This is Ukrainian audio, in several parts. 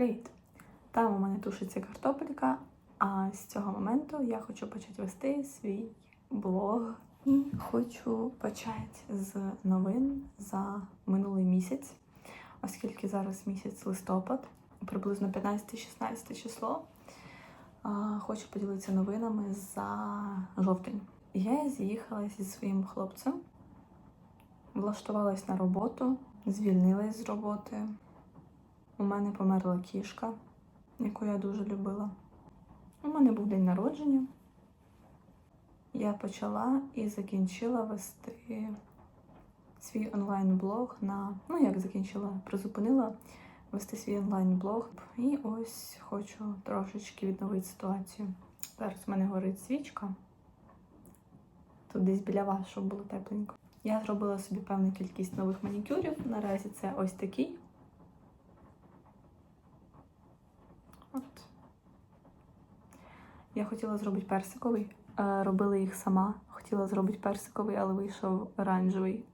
Привіт! Там у мене тушиться картопелька, а з цього моменту я хочу почати вести свій блог. І хочу почати з новин за минулий місяць, оскільки зараз місяць листопад, приблизно 15-16 число. Хочу поділитися новинами за жовтень. Я з'їхала зі своїм хлопцем, влаштувалась на роботу, звільнилась з роботи. У мене померла кішка, яку я дуже любила. У мене був день народження. Я почала і закінчила вести свій онлайн-блог на. Ну, як закінчила, призупинила вести свій онлайн-блог. І ось хочу трошечки відновити ситуацію. Зараз в мене горить свічка. Тут десь біля вас, щоб було тепленько. Я зробила собі певну кількість нових манікюрів. Наразі це ось такий. От. Я хотіла зробити персиковий. Е, Робила їх сама. Хотіла зробити персиковий, але вийшов оранжевий.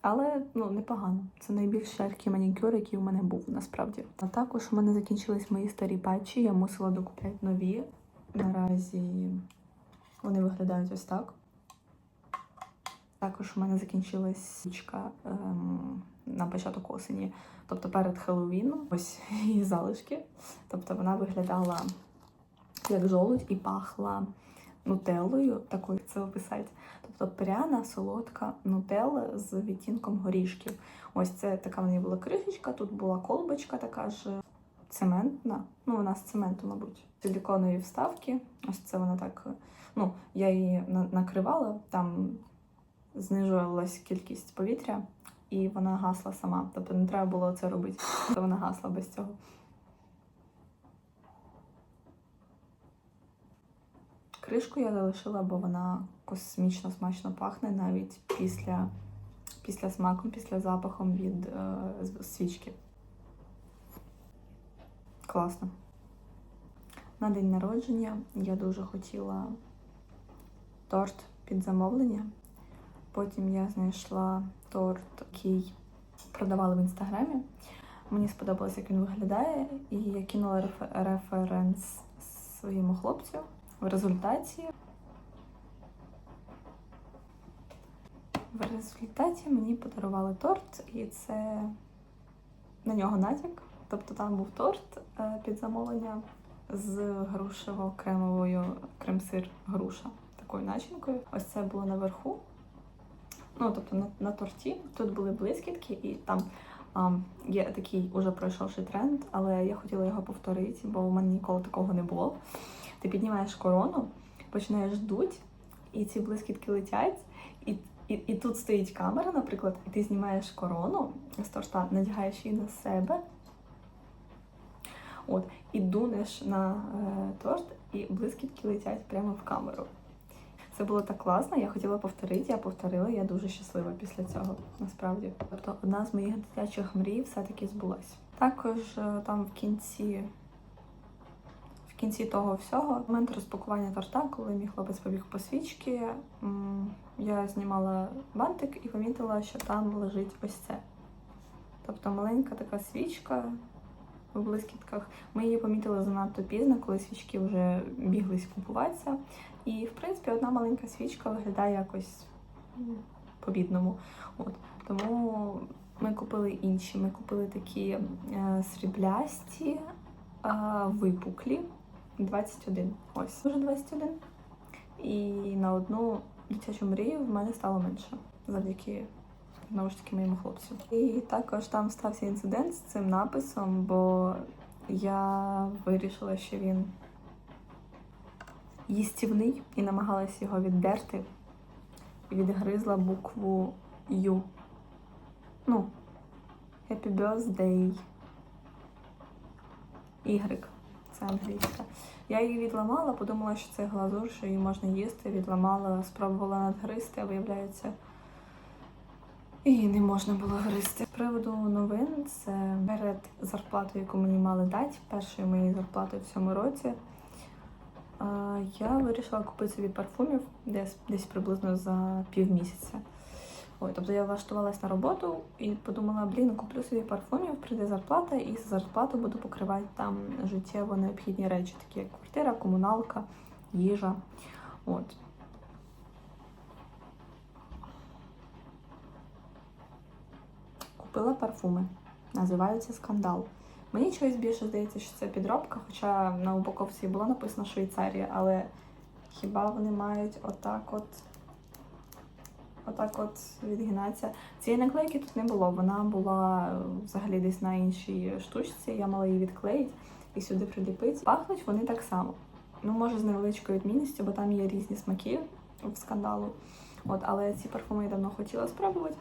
Але ну, непогано. Це найбільш яркий манікюр, який у мене був насправді. А також у мене закінчились мої старі патчі, я мусила докупляти нові. Наразі вони виглядають ось так. Також у мене закінчилась свічка ем, на початок осені, тобто перед Хеллоуіном. Ось її залишки. Тобто вона виглядала як жолудь і пахла нутеллою, такою це описати. Тобто пряна, солодка нутелла з відтінком горішків. Ось це така в неї була кришечка, тут була колбочка така ж цементна. Ну, вона з цементу, мабуть. Силіконові вставки. Ось це вона так. Ну, я її накривала, там знижувалась кількість повітря, і вона гасла сама. Тобто не треба було це робити, вона гасла без цього. Кришку я залишила, бо вона космічно смачно пахне навіть після, після смаком, після запахом від е, свічки. Класно. На день народження я дуже хотіла торт під замовлення. Потім я знайшла торт, який продавали в інстаграмі. Мені сподобалось, як він виглядає, і я кинула рефе- референс своєму хлопцю. В результаті в результаті мені подарували торт, і це на нього натяк. Тобто там був торт е, під замовлення з грушево-кремовою крем-сир груша такою начинкою. Ось це було наверху. Ну, тобто на, на торті тут були блискітки, і там а, є такий уже пройшовший тренд, але я хотіла його повторити, бо у мене ніколи такого не було. Ти піднімаєш корону, починаєш дуть, і ці блискітки летять, і, і, і тут стоїть камера, наприклад, і ти знімаєш корону з торта, надягаєш її на себе. От, і дунеш на е, торт, і блискітки летять прямо в камеру. Це було так класно, я хотіла повторити, я повторила, я дуже щаслива після цього, насправді. Тобто одна з моїх дитячих мрій все-таки збулась. Також е, там в кінці, кінці того всього, момент розпакування торта, коли мій хлопець побіг по свічки, я знімала бантик і помітила, що там лежить ось це. Тобто маленька така свічка в блискітках. Ми її помітили занадто пізно, коли свічки вже біглись купуватися. І, в принципі, одна маленька свічка виглядає якось по-бідному. От. Тому ми купили інші. Ми купили такі е, сріблясті, е, випуклі. 21. Ось вже 21. І на одну дитячу мрію в мене стало менше завдяки знову ж таки моєму хлопцю. І також там стався інцидент з цим написом, бо я вирішила, що він їстівний і намагалась його віддерти. І відгризла букву Ю. Ну, Happy Birthday. Y. Це англійська. Я її відламала, подумала, що це глазур, що її можна їсти. Відламала, спробувала надгризти, а виявляється, її не можна було гризти. З приводу новин, це перед зарплатою, яку мені мали дати, першою моєю зарплатою в цьому році. Я вирішила купити собі парфумів десь, десь приблизно за півмісяця. Ой, тобто я влаштувалась на роботу і подумала, блін, куплю собі парфумів, прийде зарплата, і за зарплату буду покривати там життєво необхідні речі, такі як квартира, комуналка, їжа. От. Купила парфуми. Називаються скандал. Мені чогось більше здається, що це підробка, хоча на упаковці було написано Швейцарія, але хіба вони мають отак от отак от відгинатися. Цієї наклейки тут не було. Вона була е, взагалі десь на іншій штучці. Я мала її відклеїти і сюди приліпити. Пахнуть вони так само. Ну, може, з невеличкою відмінністю, бо там є різні смаки в скандалу. От, але ці парфуми я давно хотіла спробувати.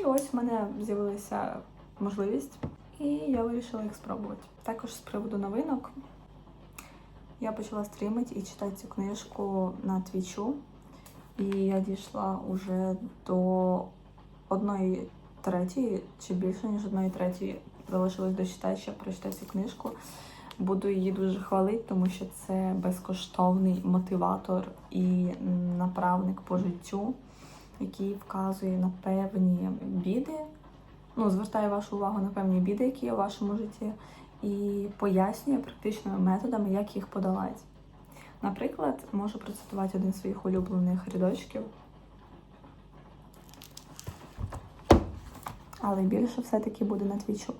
І ось в мене з'явилася можливість, і я вирішила їх спробувати. Також з приводу новинок я почала стрімити і читати цю книжку на твічу. І я дійшла уже до одної третьої, чи більше, ніж одної третьої. Залишилось дочитати, ще прочитати цю книжку. Буду її дуже хвалити, тому що це безкоштовний мотиватор і направник по життю, який вказує на певні біди. Ну, звертає вашу увагу на певні біди, які є в вашому житті, і пояснює практичними методами, як їх подолати. Наприклад, можу процитувати один з своїх улюблених рядочків. Але більше все-таки буде на твічу.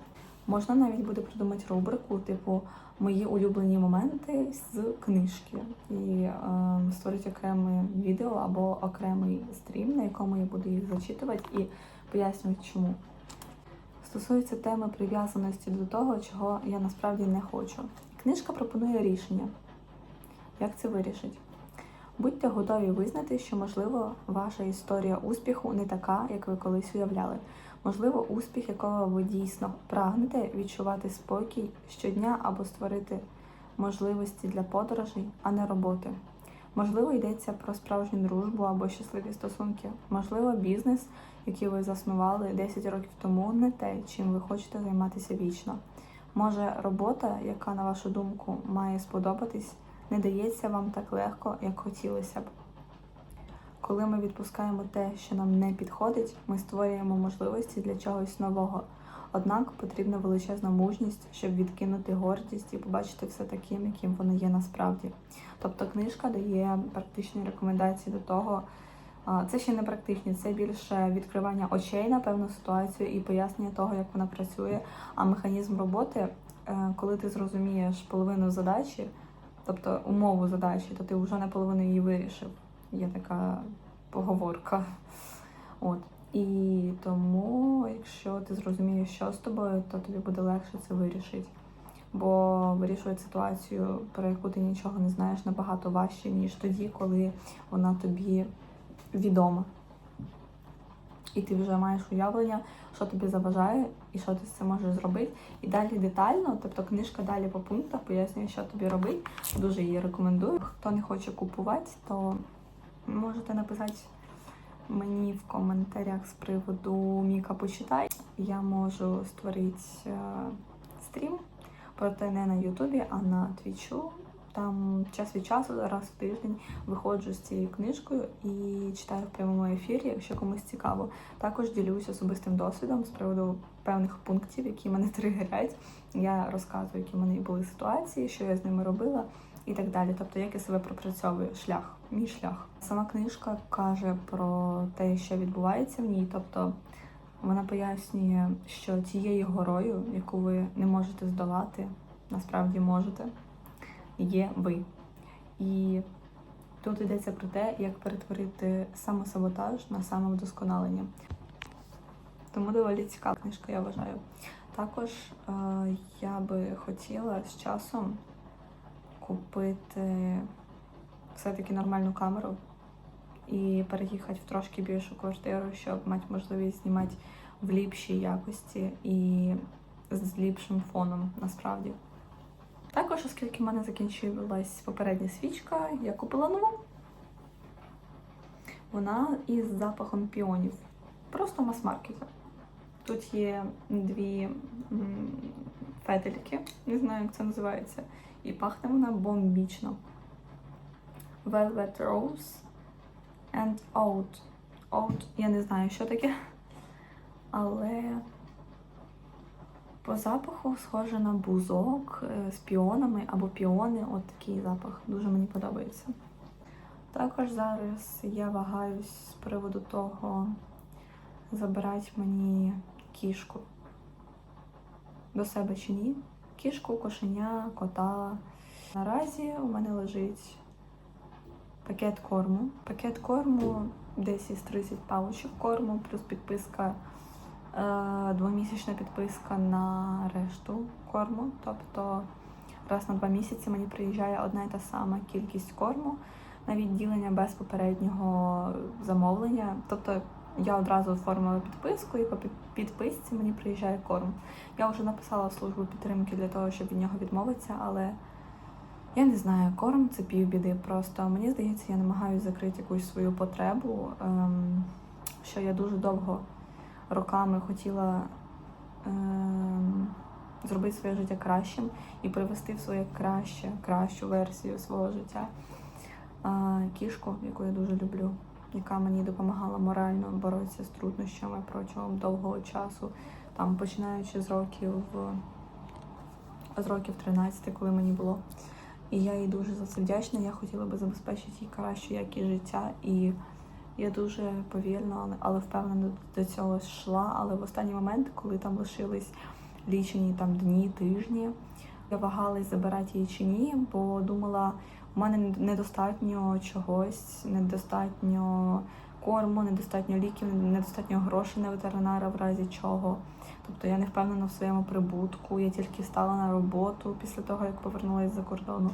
Можна навіть буде придумати рубрику, типу мої улюблені моменти з книжки. І е, створити окреме відео або окремий стрім, на якому я буду їх зачитувати і пояснювати, чому. Стосується теми прив'язаності до того, чого я насправді не хочу. Книжка пропонує рішення. Як це вирішить? Будьте готові визнати, що, можливо, ваша історія успіху не така, як ви колись уявляли. Можливо, успіх, якого ви дійсно прагнете відчувати спокій щодня або створити можливості для подорожей, а не роботи. Можливо, йдеться про справжню дружбу або щасливі стосунки. Можливо, бізнес, який ви заснували 10 років тому, не те, чим ви хочете займатися вічно. Може, робота, яка, на вашу думку, має сподобатись, не дається вам так легко, як хотілося б. Коли ми відпускаємо те, що нам не підходить, ми створюємо можливості для чогось нового. Однак потрібна величезна мужність, щоб відкинути гордість і побачити все таким, яким воно є насправді. Тобто книжка дає практичні рекомендації до того. Це ще не практичні, це більше відкривання очей на певну ситуацію і пояснення того, як вона працює. А механізм роботи, е, коли ти зрозумієш половину задачі, тобто умову задачі, то ти вже наполовину її вирішив. Є така поговорка. От. І тому, якщо ти зрозумієш, що з тобою, то тобі буде легше це вирішити. Бо вирішувати ситуацію, про яку ти нічого не знаєш, набагато важче, ніж тоді, коли вона тобі відома. І ти вже маєш уявлення, що тобі заважає і що ти з цим можеш зробити. І далі детально, тобто книжка далі по пунктах пояснює, що тобі робити. Дуже її рекомендую. Хто не хоче купувати, то можете написати мені в коментарях з приводу Міка почитай. Я можу створити е, стрім, проте не на Ютубі, а на Твічу. Там час від часу, раз в тиждень, виходжу з цією книжкою і читаю в прямому ефірі, якщо комусь цікаво. Також ділюсь особистим досвідом з приводу певних пунктів, які мене тригерять. Я розказую, які в мене були ситуації, що я з ними робила і так далі. Тобто, як я себе пропрацьовую, шлях, мій шлях. Сама книжка каже про те, що відбувається в ній. Тобто вона пояснює, що тією горою, яку ви не можете здолати, насправді можете, є ви. І тут йдеться про те, як перетворити самосаботаж на самовдосконалення. Тому доволі цікава книжка, я вважаю. Також е, я би хотіла з часом купити все-таки нормальну камеру і переїхати в трошки більшу квартиру, щоб мати можливість знімати в ліпшій якості і з ліпшим фоном насправді. Також, оскільки в мене закінчилась попередня свічка, я купила нову. Вона із запахом піонів. Просто мас-маркеті. Тут є дві фетельки, не знаю, як це називається. І пахне вона бомбічно. Velvet Rose and Oud. Oat. Я не знаю, що таке. Але по запаху схоже на бузок е, з піонами або піони. От такий запах. Дуже мені подобається. Також зараз я вагаюсь з приводу того, забирати мені кішку до себе чи ні. Кішку, кошеня, кота. Наразі у мене лежить пакет корму. Пакет корму десь із 30 паучів корму, плюс підписка, двомісячна підписка на решту корму. Тобто раз на два місяці мені приїжджає одна і та сама кількість корму на відділення без попереднього замовлення. Тобто я одразу оформила підписку, і по підписці мені приїжджає корм. Я вже написала службу підтримки для того, щоб від нього відмовитися, але я не знаю, корм це півбіди. Просто мені здається, я намагаюся закрити якусь свою потребу, ем, що я дуже довго роками хотіла ем, зробити своє життя кращим і привести в своє краще, кращу версію свого життя. Кішку, яку я дуже люблю, яка мені допомагала морально боротися з труднощами протягом довгого часу, там починаючи з років з років 13, коли мені було. І я їй дуже за це вдячна. Я хотіла би забезпечити їй кращу якість життя. І я дуже повільно, але- впевнено до цього йшла. Але в останній момент, коли там лишились лічені там дні, тижні, я вагалась забирати її чи ні, бо думала, у мене недостатньо чогось, недостатньо корму, недостатньо ліків, недостатньо грошей на ветеринара в разі чого. Тобто я не впевнена в своєму прибутку. Я тільки стала на роботу після того, як повернулася з-за кордону.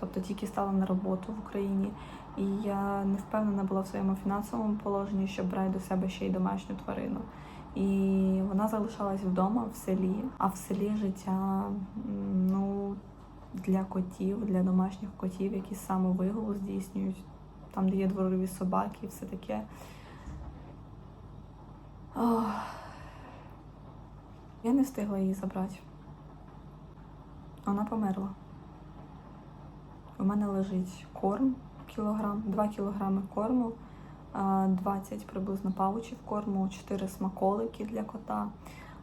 Тобто тільки стала на роботу в Україні. І я не впевнена була в своєму фінансовому положенні, щоб брати до себе ще й домашню тварину. І вона залишалась вдома в селі, а в селі життя ну, для котів, для домашніх котів, які самовигул здійснюють, там, де є дворові собаки і все таке. Ох. Я не встигла її забрати. Вона померла. У мене лежить корм кілограм, 2 кілограми корму, а, 20 приблизно паучів корму, 4 смаколики для кота,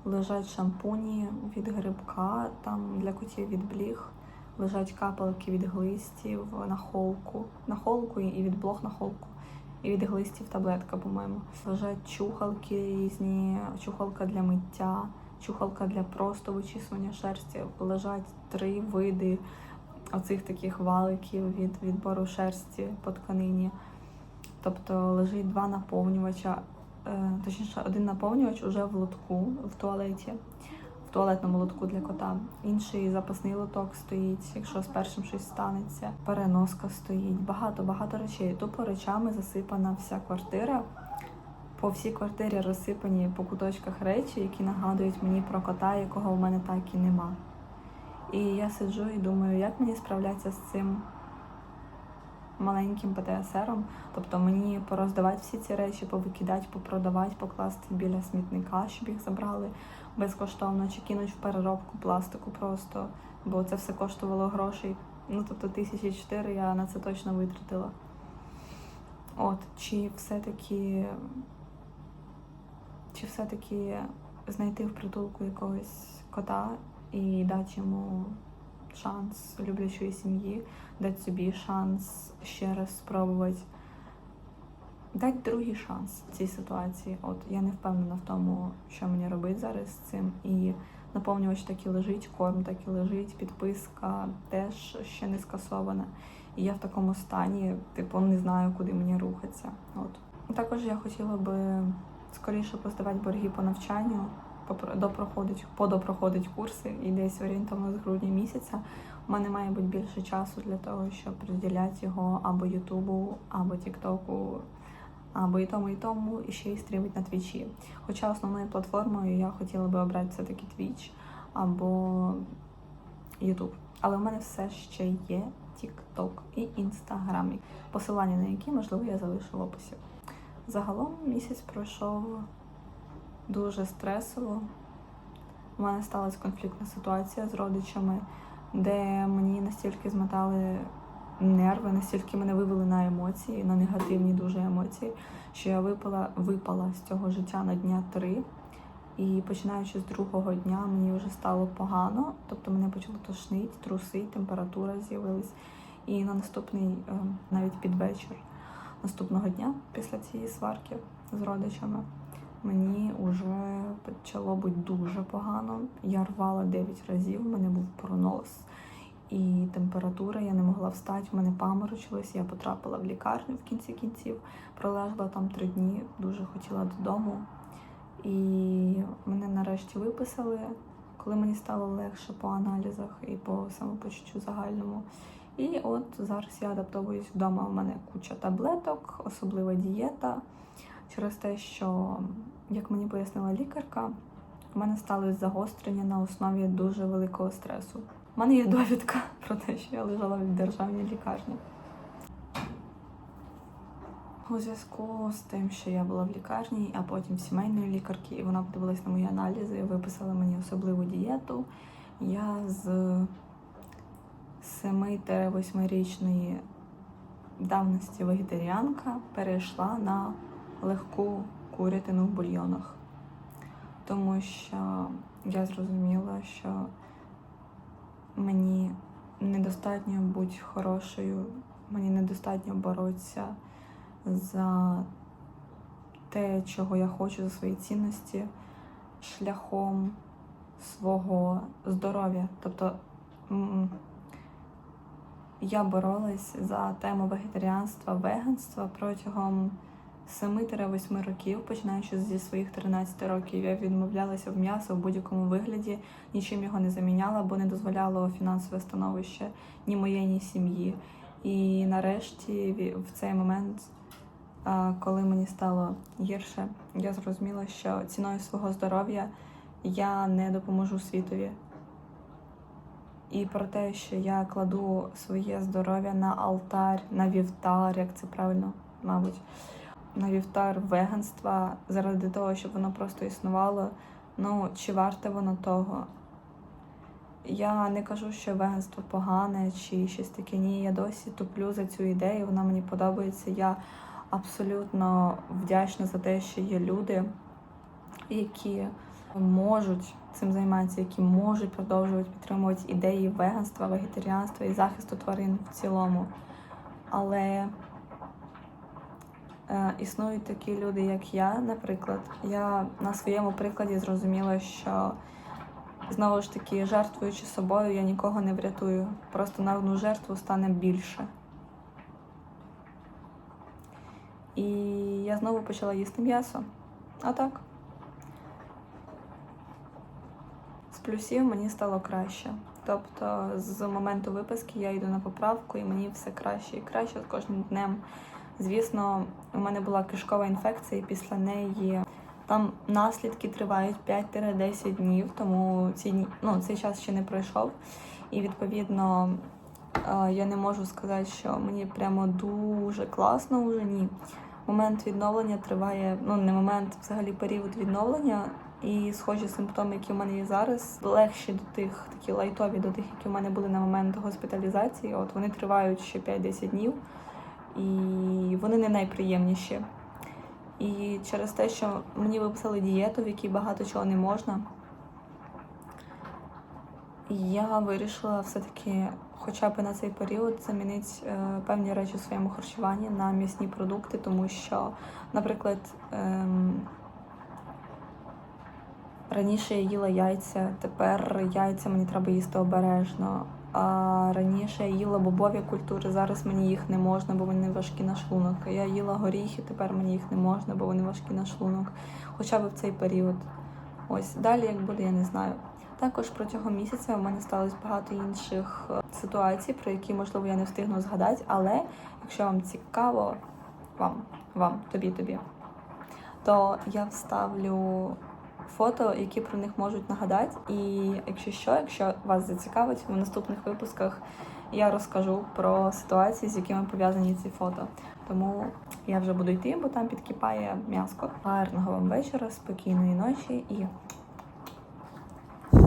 лежать шампуні від грибка, там для котів від бліг, лежать капелки від глистів на холку, на холку і від блох на холку. І від глистів таблетка, по-моєму. Лежать чухалки різні, чухалка для миття, чухалка для просто вичісування шерсті. Лежать три види оцих таких валиків від відбору шерсті по тканині. Тобто лежить два наповнювача, е, точніше, один наповнювач уже в лотку в туалеті, в туалетному лотку для кота. Інший запасний лоток стоїть, якщо з першим щось станеться. Переноска стоїть. Багато, багато речей. Тупо речами засипана вся квартира. По всій квартирі розсипані по куточках речі, які нагадують мені про кота, якого в мене так і нема. І я сиджу і думаю, як мені справлятися з цим маленьким ПТСРом. Тобто мені пороздавати всі ці речі, повикидати, попродавати, покласти біля смітника, щоб їх забрали безкоштовно, чи кинуть в переробку пластику просто, бо це все коштувало грошей. Ну, тобто тисячі чотири я на це точно витратила. От, чи все-таки чи все-таки знайти в притулку якогось кота і дати йому шанс люблячої сім'ї, дати собі шанс ще раз спробувати. Дати другий шанс цій ситуації. От я не впевнена в тому, що мені робити зараз з цим. І наповнювач так і лежить, корм так і лежить, підписка теж ще не скасована. І я в такому стані, типу, не знаю, куди мені рухатися. От. Також я хотіла би скоріше поздавати борги по навчанню, допроходить, подопроходить курси, і десь орієнтовно з грудня місяця у мене має бути більше часу для того, щоб приділяти його або Ютубу, або Тіктоку, або і тому, і тому, і ще й стрімить на Твічі. Хоча основною платформою я хотіла би обрати все-таки Твіч або Ютуб. Але в мене все ще є TikTok і Instagram, посилання на які, можливо, я залишу в описі. Загалом місяць пройшов дуже стресово. У мене сталася конфліктна ситуація з родичами, де мені настільки змотали нерви, настільки мене вивели на емоції, на негативні дуже емоції, що я випала, випала з цього життя на дня три. І починаючи з другого дня, мені вже стало погано, тобто мене почало тошнити, трусить, температура з'явилась. І на наступний, е, навіть під вечір наступного дня, після цієї сварки з родичами, мені вже почало бути дуже погано. Я рвала 9 разів, в мене був пронос і температура, я не могла встати, в мене паморочилось, я потрапила в лікарню в кінці кінців, пролежала там три дні, дуже хотіла додому. І мене нарешті виписали, коли мені стало легше по аналізах і по самопочуттю загальному. І от зараз я адаптовуюсь вдома. У мене куча таблеток, особлива дієта. Через те, що, як мені пояснила лікарка, у мене сталося загострення на основі дуже великого стресу. У мене є довідка про те, що я лежала в державній лікарні. У зв'язку з тим, що я була в лікарні, а потім в сімейної лікарки, і вона подивилась на мої аналізи, виписала мені особливу дієту. Я з 7-8-річної давності вегетаріанка перейшла на легку курятину в бульйонах. Тому що я зрозуміла, що мені недостатньо бути хорошою, мені недостатньо боротися за те, чого я хочу, за свої цінності, шляхом свого здоров'я. Тобто я боролась за тему вегетаріанства, веганства протягом 7-8 років, починаючи зі своїх 13 років, я відмовлялася в м'ясо в будь-якому вигляді, нічим його не заміняла, бо не дозволяло фінансове становище ні моєї, ні сім'ї. І нарешті в цей момент, коли мені стало гірше, я зрозуміла, що ціною свого здоров'я я не допоможу світові. І про те, що я кладу своє здоров'я на алтар, на вівтар, як це правильно, мабуть, на вівтар веганства заради того, щоб воно просто існувало. Ну, чи варте воно того? Я не кажу, що веганство погане чи щось таке. Ні, я досі туплю за цю ідею, вона мені подобається. Я абсолютно вдячна за те, що є люди, які можуть цим займатися, які можуть продовжувати підтримувати ідеї веганства, вегетаріанства і захисту тварин в цілому. Але існують такі люди, як я, наприклад. Я на своєму прикладі зрозуміла, що знову ж таки, жертвуючи собою, я нікого не врятую. Просто на одну жертву стане більше. І я знову почала їсти м'ясо. А так. З плюсів мені стало краще. Тобто з моменту виписки я йду на поправку і мені все краще і краще з кожним днем. Звісно, у мене була кишкова інфекція, і після неї там наслідки тривають 5-10 днів, тому ці, ну, цей час ще не пройшов. І відповідно е, я не можу сказати, що мені прямо дуже класно вже ні. Момент відновлення триває, ну не момент, взагалі період відновлення. І схожі симптоми, які в мене є зараз, легші до тих, такі лайтові до тих, які в мене були на момент госпіталізації. От вони тривають ще 5-10 днів, і вони не найприємніші. І через те, що мені виписали дієту, в якій багато чого не можна, я вирішила все-таки хоча б на цей період замінити е, певні речі в своєму харчуванні на м'ясні продукти, тому що, наприклад, ем, раніше я їла яйця, тепер яйця мені треба їсти обережно. Раніше я їла бобові культури, зараз мені їх не можна, бо вони важкі на шлунок. Я їла горіхи, тепер мені їх не можна, бо вони важкі на шлунок. Хоча б в цей період. Ось далі як буде, я не знаю. Також протягом місяця у мене сталося багато інших е, ситуацій, про які, можливо, я не встигну згадати, але якщо вам цікаво, вам, вам, тобі, тобі, то я вставлю фото, які про них можуть нагадати. І якщо що, якщо вас зацікавить, в наступних випусках я розкажу про ситуації, з якими пов'язані ці фото. Тому я вже буду йти, бо там підкипає м'яско. Гарного вам вечора, спокійної ночі і